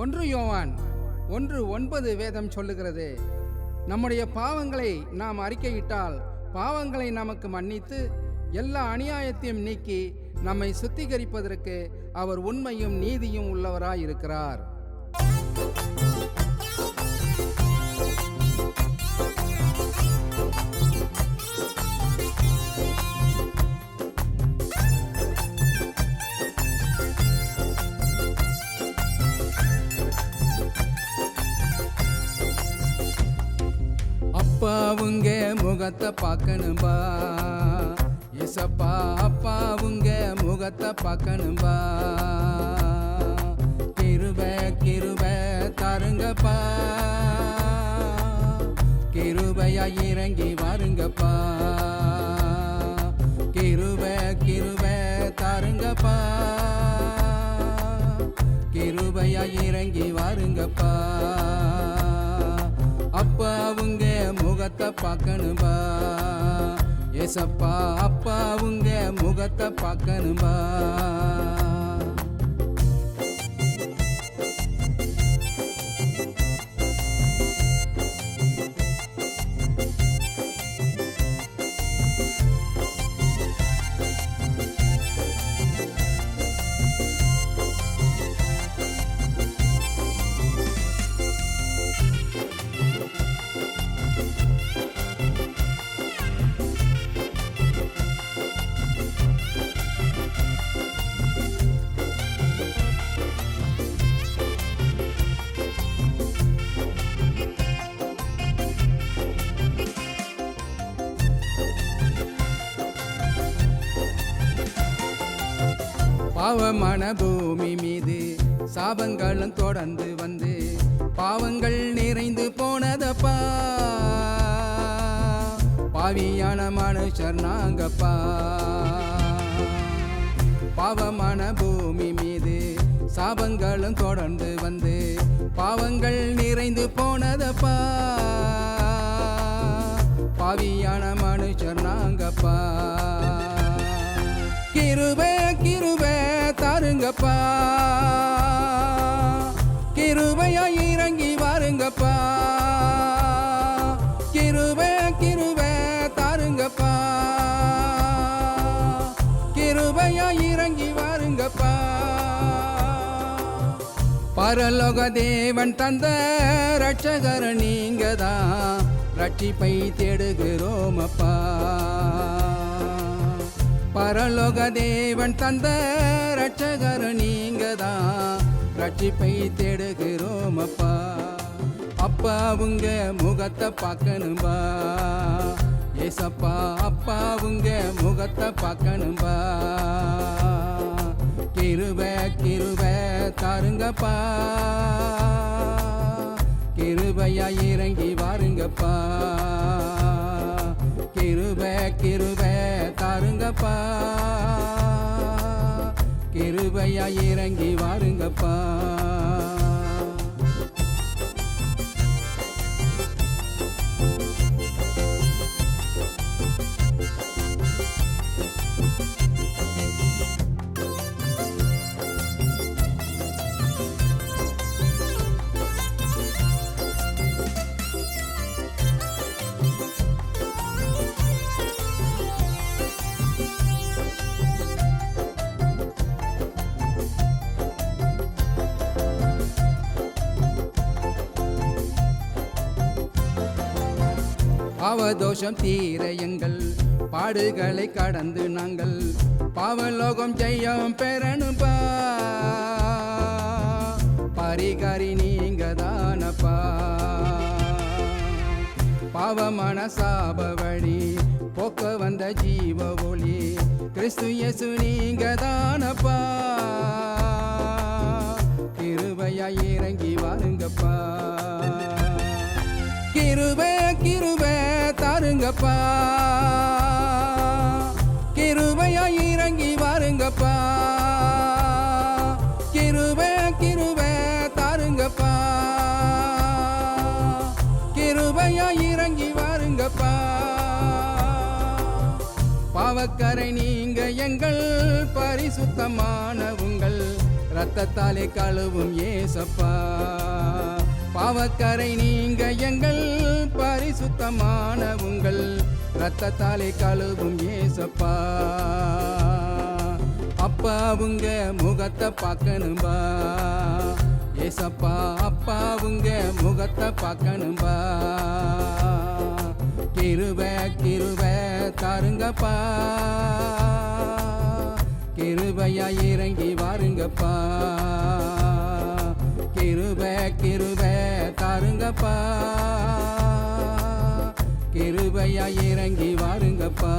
ஒன்று யோவான் ஒன்று ஒன்பது வேதம் சொல்லுகிறது. நம்முடைய பாவங்களை நாம் அறிக்கையிட்டால் பாவங்களை நமக்கு மன்னித்து எல்லா அநியாயத்தையும் நீக்கி நம்மை சுத்திகரிப்பதற்கு அவர் உண்மையும் நீதியும் உள்ளவராயிருக்கிறார். அப்பாவுங்க முகத்தை பார்க்கணும்பா. இசப்பா அப்பாவுங்க முகத்தை பார்க்கணும்பா. கிருப கிருப தருங்கப்பா. கிருபையா இறங்கி வாருங்கப்பா. கிருப கிருப தருங்கப்பா. கிருபையா இறங்கி வாருங்கப்பா. முகத்தை பார்க்கணும்பா. ஏசப்பா அப்பா உங்க முகத்தை பார்க்கணும்பா. பாவமான பூமி மீது சாபங்களும் தொடர்ந்து வந்து பாவங்கள் நிறைந்து போனதப்பா. பாவியான மனுஷர் நாங்கப்பா. பாவமான பூமி மீது சாபங்களும் தொடர்ந்து வந்து பாவங்கள் நிறைந்து போனதப்பா. பாவியான மனுஷர் நாங்கப்பா. கிருபே கிருபே. தாருங்கப்பா கிருபையா இறங்கி வாருங்கப்பா. கிருபே கிருபே தாருங்கப்பா. கிருபையா இறங்கி வாருங்கப்பா. பரலோக தேவன் தந்த ரட்சகர் நீங்க தான் ரட்சிப்பை தேடுகிறோமப்பா. பரலோக தேவன் தந்த ரட்சகர் நீங்க தான் ரட்சிப்பை தேடுகிறோம் அப்பா அப்பாவுங்க முகத்தை பார்க்கணும்பா. ஏசப்பா அப்பாவுங்க முகத்தை பார்க்கணும்பா. கிருப கிருப தாருங்கப்பா. கிருபையா இறங்கி வாருங்கப்பா. கிருப கிருப வாருங்கப்பா. கிருபையா இறங்கி வாருங்கப்பா. பாவதோஷம் தீர எங்கள் பாடுகளை கடந்து நாங்கள் பாவலோகம் ஜெயம் பெறணும்பா பரிகாரி நீங்க தானப்பா பாவமான சாப வழி போக்க வந்த ஜீவ ஒளி கிறிஸ்து இயேசு நீங்க தானப்பா கிருபையா இறங்கி வாருங்கப்பா. கிருபே கிருபே தாருங்கப்பா. கிருபையா இறங்கி வாருங்கப்பா. கிருபே கிருபே தாருங்கப்பா. கிருபையா இறங்கி வாருங்கப்பா. பாவக்கரை நீங்க எங்கள் பரிசுத்தமான உங்கள் ரத்தத்தாலே கழுவும் ஏசப்பா. பாவக்கரை நீங்க எங்கள் பரிசுத்தமான உங்கள் ரத்தத்தாலே கழுவும் ஏசப்பா. அப்பா உங்க முகத்தை பார்க்கணும்பா. ஏசப்பா அப்பா உங்க முகத்தை பார்க்கணும்பா. கிருப கிருப தாருங்கப்பா. கிருபையா இறங்கி வாருங்கப்பா. கிருப கிருப தாருங்கப்பா. கிருபையா இறங்கி வாருங்கப்பா.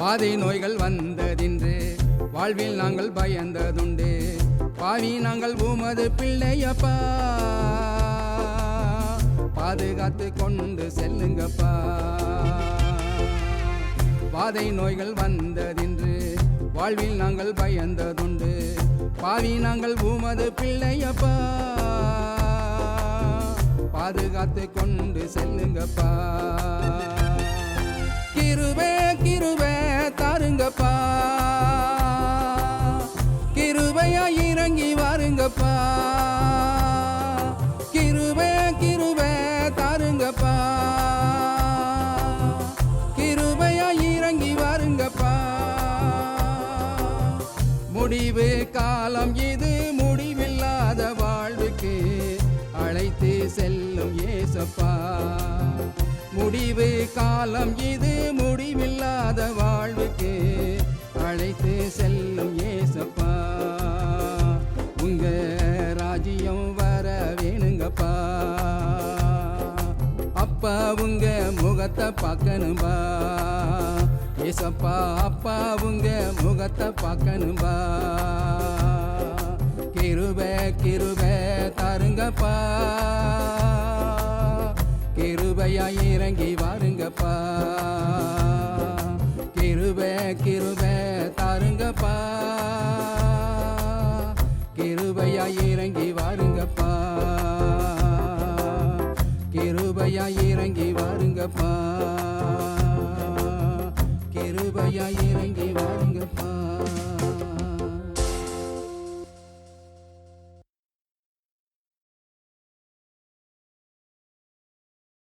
பாதை நோய்கள் வந்ததின்று வாழ்வில் நாங்கள் பயந்ததுண்டு. பாவி நாங்கள் உமது பிள்ளையப்பா. பாதுகாத்து கொண்டு செல்லுங்கப்பா. பாதை நோய்கள் வந்ததின்று வாழ்வில் நாங்கள் பயந்ததுண்டு. பாவி நாங்கள் உமது பிள்ளையப்பா. பாதுகாத்து கொண்டு செல்லுங்கப்பா. கிருபே கிருபே தாருங்கப்பா. கிருபையா இறங்கி வாருங்கப்பா. கிருபே கிருபே தாருங்கப்பா. கிருபையா இறங்கி வாருங்கப்பா. முடிவு காலம் இது முடிவில்லாத வாழ்வுக்கு அழைத்து செல்லும் ஏசப்பா முடிவு காலம் இது முடிவில்லாத வாழ்வுக்கு அழைத்து செல்லும் ஏசப்பா. உங்க ராஜ்யம் வர வேணுங்கப்பா. அப்பா உங்க முகத்தை பார்க்கணும்பா. ஏசப்பா அப்பா உங்க முகத்தை பார்க்கணும்பா. கிருப கிருப தருங்கப்பா. கிருபையா இறங்கி வாருங்கப்பா. கிருப கிருப தாருங்கப்பா. கிருபையா இறங்கி வாருங்கப்பா. கிருபையா இறங்கி வாருங்கப்பா. கிருபையா